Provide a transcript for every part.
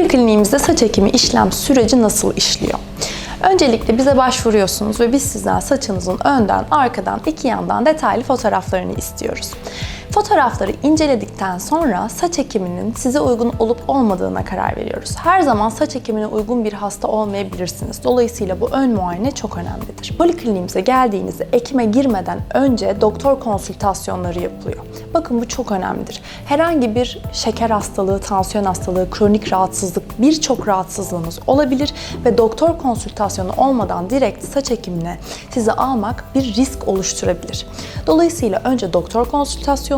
Polikliniğimizde saç ekimi işlem süreci nasıl işliyor? Öncelikle bize başvuruyorsunuz ve biz sizden saçınızın önden, arkadan, iki yandan detaylı fotoğraflarını istiyoruz. Fotoğrafları inceledikten sonra saç ekiminin size uygun olup olmadığına karar veriyoruz. Her zaman saç ekimine uygun bir hasta olmayabilirsiniz. Dolayısıyla bu ön muayene çok önemlidir. Polikliniğimize geldiğinizde ekime girmeden önce doktor konsültasyonları yapılıyor. Bakın bu çok önemlidir. Herhangi bir şeker hastalığı, tansiyon hastalığı, kronik rahatsızlık, birçok rahatsızlığınız olabilir ve doktor konsültasyonu olmadan direkt saç ekimine sizi almak bir risk oluşturabilir. Dolayısıyla önce doktor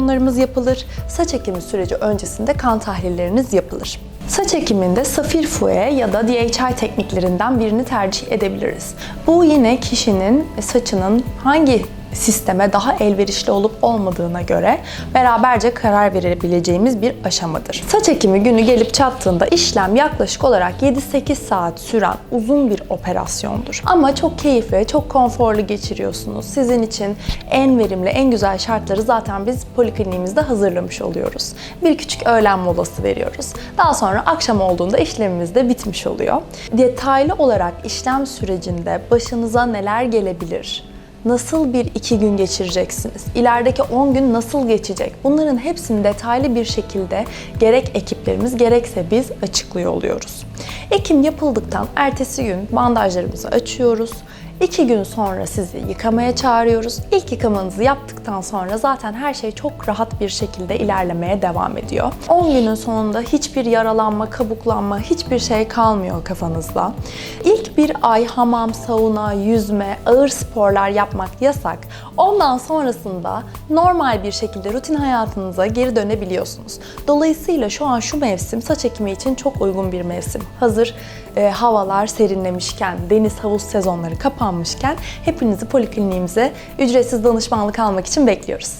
konsültasyonlarımız yapılır, saç ekimi süreci öncesinde kan tahlilleriniz yapılır. Saç ekiminde safir fouet ya da DHI tekniklerinden birini tercih edebiliriz. Bu yine kişinin saçının hangi sisteme daha elverişli olup olmadığına göre beraberce karar verebileceğimiz bir aşamadır. Saç ekimi günü gelip çattığında işlem yaklaşık olarak 7-8 saat süren uzun bir operasyondur. Ama çok keyifli, çok konforlu geçiriyorsunuz. Sizin için en verimli, en güzel şartları zaten biz polikliniğimizde hazırlamış oluyoruz. Bir küçük öğlen molası veriyoruz. Daha sonra akşam olduğunda işlemimiz de bitmiş oluyor. Detaylı olarak işlem sürecinde başınıza neler gelebilir? Nasıl bir iki gün geçireceksiniz? İlerideki 10 gün nasıl geçecek? Bunların hepsini detaylı bir şekilde gerek ekiplerimiz gerekse biz açıklıyor oluyoruz. Ekim yapıldıktan ertesi gün bandajlarımızı açıyoruz. İki gün sonra sizi yıkamaya çağırıyoruz. İlk yıkamanızı yaptıktan sonra zaten her şey çok rahat bir şekilde ilerlemeye devam ediyor. 10 günün sonunda hiçbir yaralanma, kabuklanma, hiçbir şey kalmıyor kafanızda. İlk bir ay hamam, sauna, yüzme, ağır sporlar yapmak yasak. Ondan sonrasında normal bir şekilde rutin hayatınıza geri dönebiliyorsunuz. Dolayısıyla şu an şu mevsim saç ekimi için çok uygun bir mevsim. Hazır e, havalar serinlemişken, deniz havuz sezonları kapanmışken hepinizi polikliniğimize ücretsiz danışmanlık almak için bekliyoruz.